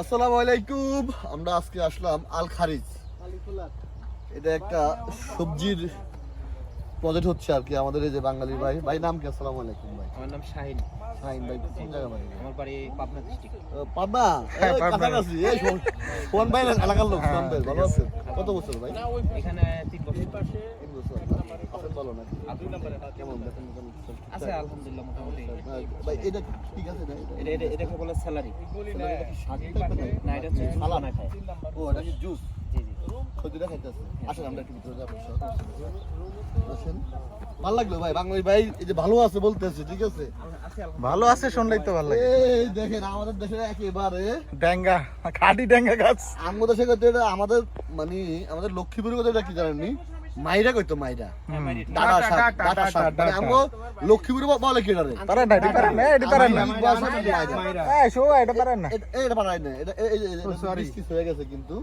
আসসালামু আলাইকুম। আমরা আজকে আসলাম আল খারিজ। এটা একটা সবজির প্রজেক্ট হচ্ছে আর কি আমাদের এই যে বাঙালি ভাই। ভাই নাম কি? আসসালামু আলাইকুম ভাই। আমার নাম শাহিন। শাহিন ভাই কোন জায়গা বাড়ি আমার বাড়ি পাবনা ডিস্ট্রিক্ট পাবনা? হ্যাঁ, এই, কাছাকাছি। এই শোন ভাই এলাকার লোক ভাই ভালো আছে কত বছর ভাই? এখানে তিন বছর। ভালো নাকি? কেমন? বেতন বেতন সব ঠিকঠাক? আছে আলহামদুলিল্লাহ মোটামুটি। ভাই, ভাই এটা ঠিক আছে না? এটা? এটা এটা বলে স্যালারি? এটা কি শাক টাইপের নাকি? না এটা হচ্ছে সালাদ। সালানা খায়। ও এটা কি জুস? জি জি। খদিরা খাইতেছে আসেন আমরা একটু ভিতরে যাব আসেন ভালো লাগল ভাই বাঙালি ভাই এই যে ভালো আছে বলতেছে ঠিক আছে? ভালো আছে শুনলেই তো ভালো লাগে। এই দেখেন আমাদের দেশের একেবারে ড্যাঙ্গা খাটি ড্যাঙ্গা গাছ। আমাদের দেশে আমাদের মানে আমাদের লক্ষ্মীপুরের কথা এটা কি জানেননি? মাইরা কইতো মাইরা মানে। আমগো লক্ষ্মীপুরে বলে কি রে পারে না এটা পারে না এটা পারে না। এই শো এটা পারে না এটা- পারে না এটা. বিস্কিট হয়ে গেছে কিন্তু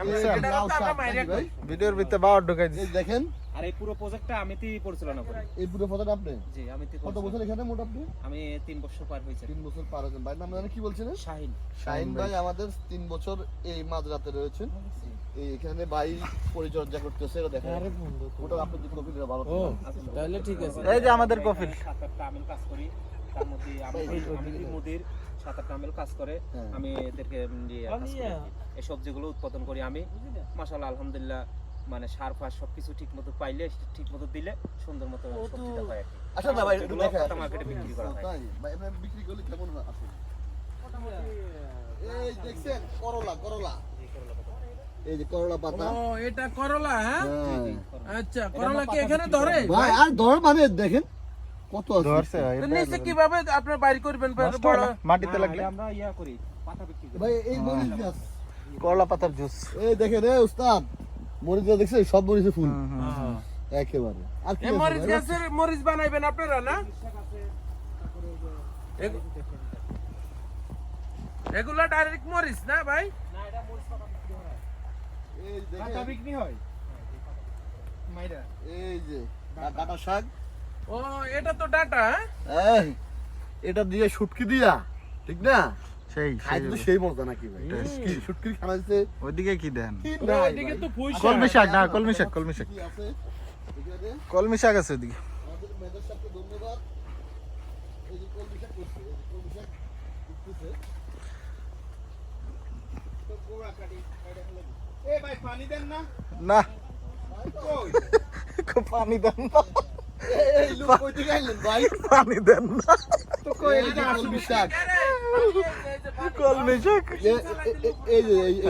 আমি এই স্যার, লাউ শাক নাকি ভাই? ভিডিওর ভিতরে বাওয়ার ঢুকাই এই দেখেন। আর এই পুরো প্রজেক্টটা আমিতেই পরিচালনা করি। এই পুরো ফটোটা আপনি? জি আমিতে কত বছর এখানে মোট আপনি? আমি তিন বছর পার হয়েছে। তিন বছর পার হয়েছেন। ভাই নাম জানেন কি বলছিলেন? শাহিন। শাহিন ভাই আমাদের তিন বছর এই মাঝরাতে রয়েছেন। এখানে ভাই পরিচর্যা করতেছে এটা দেখেন। ওটা আপনি ভালো তাহলে ঠিক আছে। এই যে আমাদের কফিল সাত আটটা আমিল কাজ করি। তার মধ্যে আমি আমি মুদির সাত আটটা কাজ করে। হ্যাঁ। আমি এদেরকে কাজ করি কি। এই সবজিগুলো উৎপাদন করি আমি। মাশাআল্লাহ আলহামদুলিল্লাহ মানে সার ফার সবকিছু ঠিক মতো পাইলে ঠিক মতো দিলে সুন্দর মতো সবজিটা হয় আচ্ছা না ভাই একটু এগুলো দেখে পাতা মার্কেটে বিক্রি করা হয়। ভাই আপনার বিক্রি করলে কেমন আসে এই দেখছেন করলা করলা। এই যে করলা পাতা। ও এটা করলা হ্যাঁ? হ্যাঁ। আচ্ছা করলা কি এখানে ধরে? ভাই আর ধর মানে দেখেন কত আছে। ধরছে ভাই, তো এটা নিচে কীভাবে আপনার বাইর করবেন মাটিতে লাগলে আমরা ইয়া করি পাতা বিক্রি করি। ভাই এই করলা পাতার জুস। এই দেখেন এই উস্তাদ মরিচ দেখছেন? সব মরিচে ফুল। একেবারে। আর কি মরিচ গাছের মরিচ বানাইবেন আপনারা না? এগুলা ডাইরেক্ট মরিচ না ভাই? এই দেখেন, বিক্রি হয়? এই যে ডাটা শাক। ও এটা তো ডাটা হ্যাঁ? এটা দিয়ে শুটকি দিয়া ঠিক না? সেই খাইতে সেই সেই মজা নাকি ভাই? কি শুটকি খানা দিতে ওইদিকে কি দেন? ওইদিকে তো পুঁই শাক। কলমি শাক না কলমি শাক কলমি শাক। কি আছে? এখানে কলমি শাক আছে ওইদিকে। আমাদের মেয়েদের ধন্যবাদ। এই যে কলমি শাক করছে কলমি শাক উঠতেছে না। পানি দেন না। এই- পানি দেন না। এই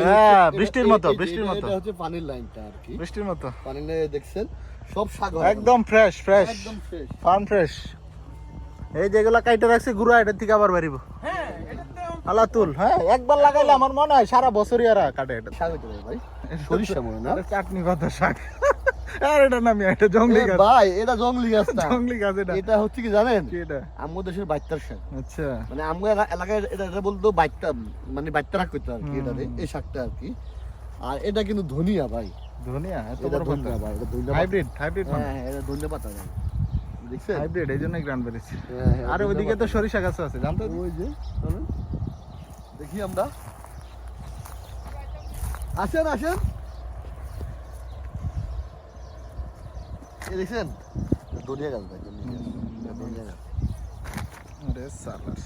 হ্যাঁ, বৃষ্টির মতো, বৃষ্টির মতো। এটা হচ্ছে পানির লাইনটা আর কি। বৃষ্টির মতো। পানির লাইনে দেখছেন সব শাক একদম ফ্রেশ ফ্রেশ একদম ফ্রেশ ফার্ম ফ্রেশ এই যেগুলা কাইটে রাখছে গুড়া এটার থেকে আবার বাড়িব। হ্যাঁ এটাতে আলা তুল হ্যাঁ একবার লাগাইলে আমার মনে হয় সারা বছরই আর কাটে এটা শাক ভাই। সরিষা মনে না? চাটনি পাতা শাক। আর এটা নামি এটা জঙ্গলি গাছ। ভাই এটা জঙ্গলি গাছ না। জঙ্গলি গাছ এটা। এটা হচ্ছে কি জানেন? এটা? আমগো দেশের বাইত্তার শাক। আচ্ছা। মানে আমগো এলাকায় এটা এটা বলতো বাইত্তা মানে বাইত্তা রাখ করতো আর কি এটা এই শাকটা আর কি। আর এটা কিন্তু ধনিয়া ভাই। ধনিয়া? এত বড় ধনিয়া ভাই এটা ধনিয়া হাইব্রিড হাইব্রিড হ্যাঁ এটা ধনিয়া পাতা ভাই। দেখছেন? হাইব্রিড এই জন্যই গ্রান বেড়েছে। হ্যাঁ, হ্যাঁ, আর ওইদিকে তো সরিষা গাছ আছে জানতো ওই যে দেখি আমরা। আসেন আসেন। দেখছেন? গাছ ভাই গাছ। আরে সালার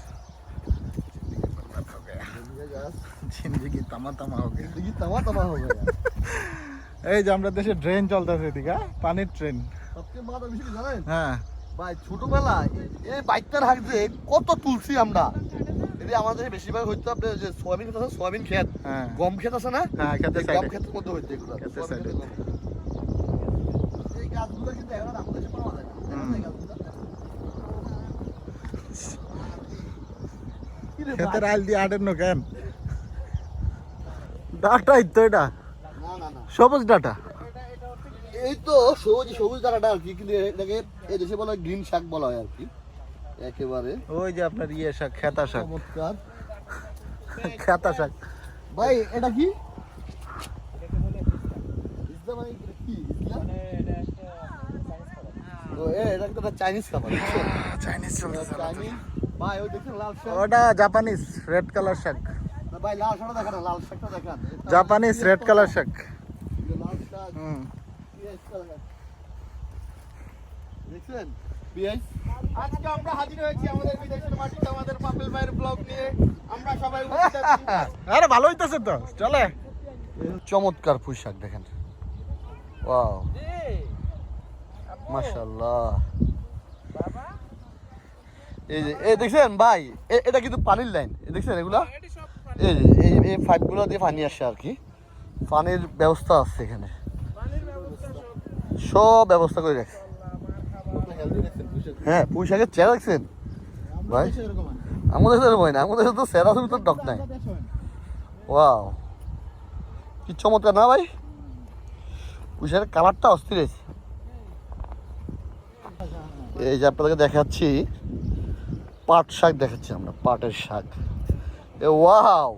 এই যে আমরা দেশে ড্রেন চলতেছে এদিকে হ্যাঁ? পানির ট্রেন জানেন? হ্যাঁ। ভাই ছোটবেলায় এই বাইকটার হাঁক যে কত তুলছি আমরা। যদি আমাদের বেশিরভাগ হইতো আপনি সয়াবিন সোয়াবিন খেত আছে সোয়াবিন খেত হ্যাঁ। গম খেত আছে না? হ্যাঁ, গম খেতের মধ্যে হইতে গাছগুলো কিন্তু এখন আমাদের দেশে পাওয়া যায় না। খেতের আইল দিয়ে আটেন না কেন? ডাটাই তো এটা। না না না। সবুজ ডাটা। এই তো সবুজ সবুজ দানাটা আর কি কিন্তু এটাকে এই দেশে বলা গ্রিন শাক বলা হয় আর কি। একেবারে। ওই যে আপনার ইয়ে শাক খেতা শাক। চমৎকার। খেতা শাক। ভাই এটা কি ইসলাম মানে এটা কি ইসলাম ও এ, এটা চাইনিজ খাবার চাইনিজ চলতেছে চাইনিজ ভাই ওই দেখছেন লাল শাক। ওটা জাপানিজ রেড কালার শাক। ভাই লাল শাকটা দেখান লাল শাকটা দেখান। জাপানিজ রেড কালার শাক। লাল শাক। হুম। দেখান দেখছেন? আজকে আমরা হাজির হয়েছি আমাদের বিদেশের মাটিতে আমাদের পাপেল ভাইয়ের ব্লগ নিয়ে। আমরা সবাই আরে ভালো হইতাছে তো। চলে। চমৎকার পুঁই শাক দেখেন। ওয়াও মাশাআল্লাহ। এই যে এই দেখছেন ভাই এটা কিন্তু পানির লাইন এই দেখছেন এগুলা? এই যে এই এই পাইপগুলো দিয়ে পানি আসে আর কি। পানির ব্যবস্থা আছে এখানে। সব। ব্যবস্থা করে রাখছে। হ্যাঁ পুঁই শাকের চেয়ার রাখছেন ভাই আমাদের দেশের হয় না আমাদের দেশে তো সেরা তো ডক নাই। ওয়াও। কি চমৎকার না ভাই? পুঁই শাকের কালারটা অস্থির হয়েছে। এই যে আপনাদেরকে দেখাচ্ছি, পাট শাক দেখাচ্ছি আমরা, পাটের শাক। এ ওয়াও!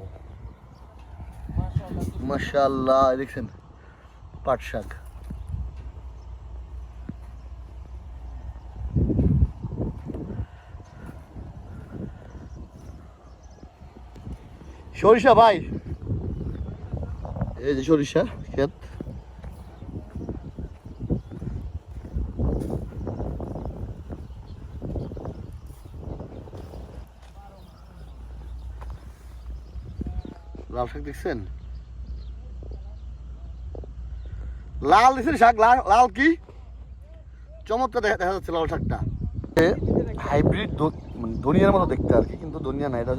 মাশাআল্লাহ দেখছেন, পাট শাক। সরিষা ভাই। এই যে সরিষা। লাল শাক দেখছেন? লাল দেখছেন শাক? লাল লাল কি? চমৎকার দেখা দেখা যাচ্ছে লাল শাকটা হাইব্রিড দুনিয়ার মতো দেখতে আর কি কিন্তু দুনিয়া না এটা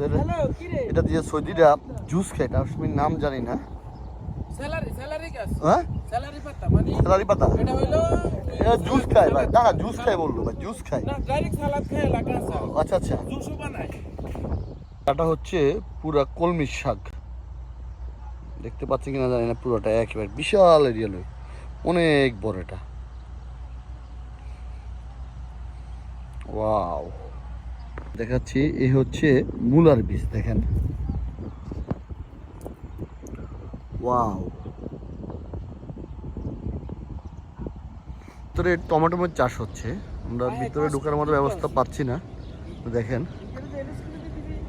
এটা দিয়ে সৌদিরা জুস খায় এটা আমি নাম জানি না। স্যালারি স্যালারি হ্যাঁ? পাতা মানে স্যালারি পাতা। এটা হইল এটা জুস খায় ভাই না জুস খায় বলল ভাই জুস খায়। না ডাইরেক্ট সালাদ খায় লাগা স্যার আচ্ছা আচ্ছা। এটা হচ্ছে পুরা কলমির শাক। দেখতে পাচ্ছি কিনা জানি না পুরোটা একেবারে বিশাল এরিয়া লই। অনেক বড় এটা। ওয়াও। দেখাচ্ছি এই হচ্ছে মূলার বীজ দেখেন। ওয়াও। ভিতরে টমেটোমের চাষ হচ্ছে। আমরা ভিতরে ঢোকার মতো ব্যবস্থা পাচ্ছি না। দেখেন।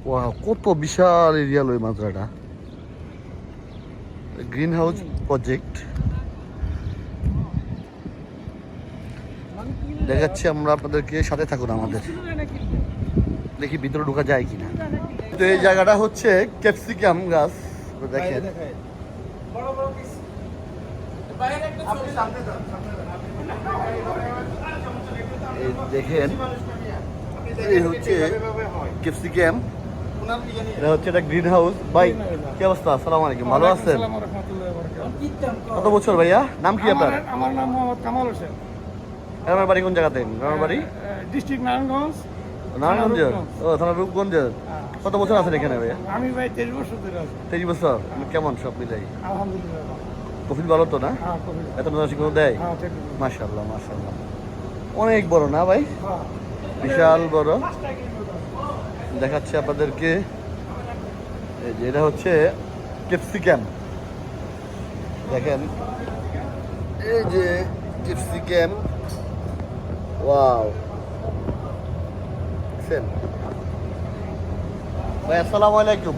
ওয়াও কত বিশাল এরিয়া লই মাত্রাটা গ্রিন হাউস প্রজেক্ট। দেখাচ্ছি আমরা আপনাদেরকে, সাথে থাকুন আমাদের। দেখি ভিতরে ঢোকা যায় কিনা। তো এই জায়গাটা হচ্ছে ক্যাপসিকাম গাছ। দেখেন। দেখেন, এই হচ্ছে ক্যাপসিকাম। এটা হচ্ছে একটা গ্রিন হাউস ভাই কি অবস্থা? আসসালামু আলাইকুম। ভালো আছেন? কত বছর ভাইয়া? নাম কি আপনার? আমার নাম মোহাম্মদ কামাল হোসেন। গ্রামের বাড়ি কোন জায়গাতে? গ্রামের বাড়ি? ডিস্ট্রিক্ট নারায়ণগঞ্জ। নারায়ণগঞ্জ। ও থানা রূপগঞ্জ। কত বছর আছেন এখানে ভাইয়া? আমি ভাই তেইশ বছর ধরে আছি। তেইশ বছর? কেমন সব মিলাই? আলহামদুলিল্লাহ কফিল ভালো তো না? হ্যাঁ এত নতুন কোনো দেয়? হ্যাঁ। মাশাল্লাহ মাশাল্লাহ অনেক বড় না ভাই? হ্যাঁ। বিশাল বড়। দেখাচ্ছি আপনাদেরকে। এই যে এটা হচ্ছে ক্যাপসিকাম দেখেন। এই যে ক্যাপসিকাম ওয়াও। দেখছেন? ভাই আসসালামু আলাইকুম।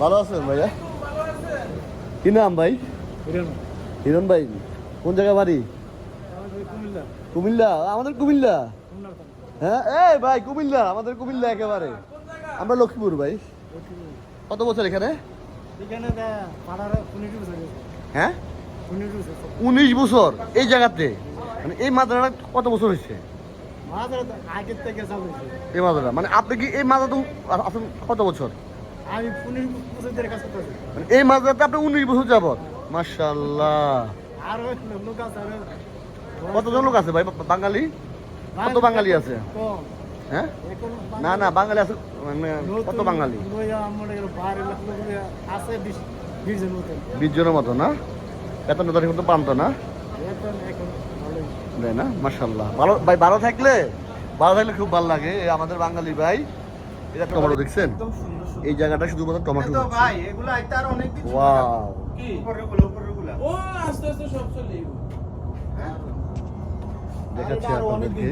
ভালো আছেন ভাইয়া? কি নাম ভাই? হিরণ। ভাই কোন জায়গা বাড়ি? কুমিল্লা। কুমিল্লা? আমাদের কুমিল্লা। হ্যাঁ এই ভাই কুমিল্লা আমাদের কুমিল্লা একেবারে। আমরা লক্ষ্মীপুর ভাই। কত বছর এখানে? হ্যাঁ? উনিশ বছর এই জায়গাতে? মানে এই মাদ্রাটা কত বছর হয়েছে। এই মাদ্রাটা মানে আপনি কি এই মাদ্রাটা আছেন কত বছর? মানে এই মাদ্রাতে আপনি উনিশ বছর যাবত লোক কতজন লোক আছে ভাই বাঙালি? কত বাঙালি আছে? হ্যাঁ? না না বাঙালি আছে মানে কত বাঙালি? আছে বিশ জনের মতো। না? বেতন না? দেয় না? মার্শাল্লাহ ভালো ভাই ভালো থাকলে ভালো থাকলে খুব ভালো লাগে। আমাদের বাঙালি ভাই এটা টমেটো দেখছেন? এই জায়গাটা শুধুমাত্র টমেটো ভাই এগুলো আইতে আর অনেক দিন ওয়াও। কি? উপরে গুলো উপরে গুলো। ও আস্তে আস্তে সব চলে দেখাচ্ছি আপনাদেরকে।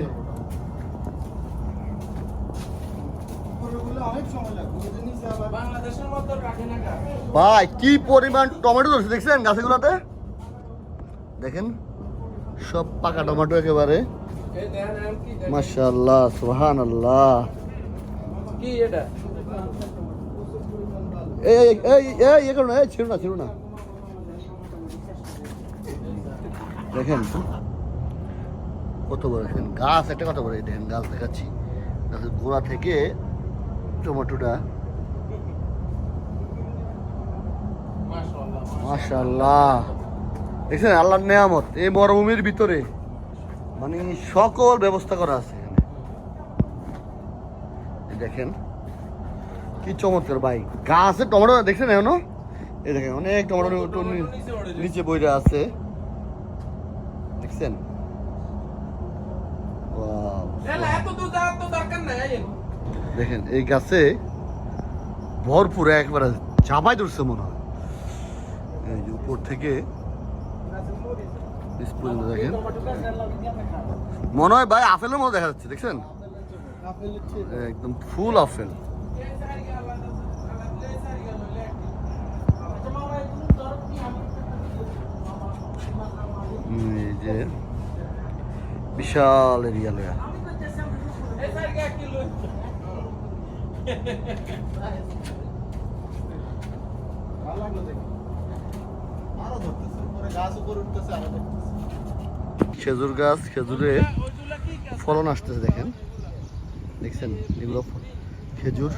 ভাই কি পরিমাণ টমেটো ধরছে দেখছেন গাছগুলোতে? দেখেন সব পাকা টমেটো একেবারে। মাশাআল্লাহ সুবহানাল্লাহ। কি এটা? এই এই এই এই করো না এই ছিল না ছিল না। দেখেন। কত বড় দেখেন গাছ একটা কত বড় দেখেন গাছ দেখাচ্ছি। গাছের গোড়া থেকে টমেটোটা মাশাল্লাহ দেখছেন আল্লাহর নেয়ামত এই মরুভূমির ভিতরে মানে সকল ব্যবস্থা করা আছে এখানে। দেখেন কি চমৎকার ভাই। গাছে টমেটো দেখছেন এখনও? এই দেখেন অনেক টমেটো নিচে বইরা আছে দেখছেন Wow. এত দূর যাওয়ার তো দরকার নাই দেখেন, এই গাছে ভরপুর একবারে চাপাই ধরছে মনে হয়। এই যে উপর থেকে দেখেন। মনে হয় ভাই আপেলের মতো দেখা যাচ্ছে, দেখছেন? একদম ফুল আপেল। এই যে বিশাল এরিয়া লয়া। আরও আরও খেজুর গাছ, খেজুরে ফলন আসতেছে, দেখেন। দেখছেন? এগুলো খেজুর।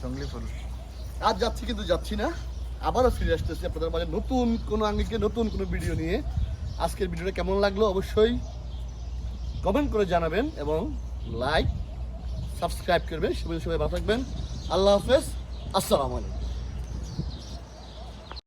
জঙ্গলি ফুল। আজ যাচ্ছি কিন্তু যাচ্ছি না। আবারও ফিরে আসতেছি আপনাদের মাঝে নতুন কোনো আঙ্গিকে, নতুন কোনো ভিডিও নিয়ে। আজকের ভিডিওটা কেমন লাগল অবশ্যই কমেন্ট করে জানাবেন এবং লাইক সাবস্ক্রাইব করবেন। সবাই সবাই ভালো থাকবেন। আল্লাহ হাফেজ। আসসালামু আলাইকুম।